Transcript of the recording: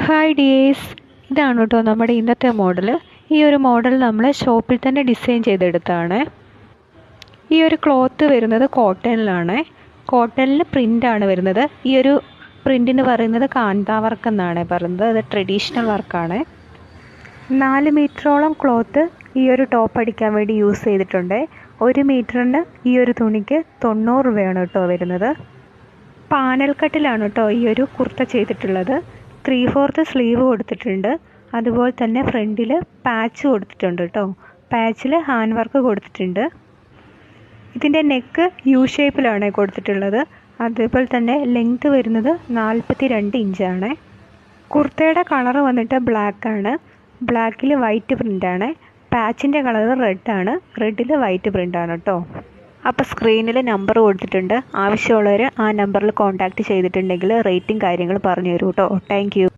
Hi dears ഇതാണ് കേട്ടോ നമ്മുടെ ഇന്നത്തെ മോഡൽ ഈ ഒരു മോഡൽ നമ്മൾ ഷോപ്പിൽ തന്നെ ഡിസൈൻ ചെയ്തെടുത്താണ്. ഈ ഒരു ക്ലോത്ത് വരുന്നത് കോട്ടണിലാണ് കോട്ടണിൽ പ്രിന്റാണ് വരുന്നത്. ഈ ഒരു പ്രിന്റിന് പറയുന്നത് കാന്ത വർക്ക് എന്നാണ് പറയുന്നത്. അത് ട്രഡീഷണൽ വർക്കാണ് നാല് മീറ്ററോളം ക്ലോത്ത് ഈ ഒരു ടോപ്പ് അടിക്കാൻ വേണ്ടി യൂസ് ചെയ്തിട്ടുണ്ട്. ഒരു മീറ്ററിന് ഈ ഒരു തുണിക്ക് തൊണ്ണൂറ് രൂപയാണ് കേട്ടോ വരുന്നത്. പാനൽ കട്ടിലാണ് കേട്ടോ ഈ ഒരു കുർത്ത ചെയ്തിട്ടുള്ളത്. ത്രീ ഫോർത്ത് സ്ലീവ് കൊടുത്തിട്ടുണ്ട്. അതുപോലെ തന്നെ ഫ്രണ്ടിൽ പാച്ച് കൊടുത്തിട്ടുണ്ട് കേട്ടോ. പാച്ചിൽ ഹാൻഡ് വർക്ക് കൊടുത്തിട്ടുണ്ട്. ഇതിന്റെ നെക്ക് യു ഷേപ്പിലാണ് കൊടുത്തിട്ടുള്ളത്. അതേപോലെ തന്നെ ലെങ്ത് വരുന്നത് നാൽപ്പത്തി രണ്ട് ഇഞ്ചാണ് കുർത്തയുടെ കളർ വന്നിട്ട് ബ്ലാക്ക് ആണ്. ബ്ലാക്കിൽ വൈറ്റ് പ്രിന്റാണ് പാച്ചിന്റെ കളർ റെഡ് ആണ്. റെഡിൽ വൈറ്റ് പ്രിന്റാണ് കേട്ടോ. അപ്പോൾ സ്ക്രീനിൽ നമ്പർ കൊടുത്തിട്ടുണ്ട്. ആവശ്യമുള്ളവർ ആ നമ്പറിൽ കോൺടാക്റ്റ് ചെയ്തിട്ടുണ്ടെങ്കിൽ റേറ്റും കാര്യങ്ങൾ പറഞ്ഞു തരൂ കേട്ടോ താങ്ക്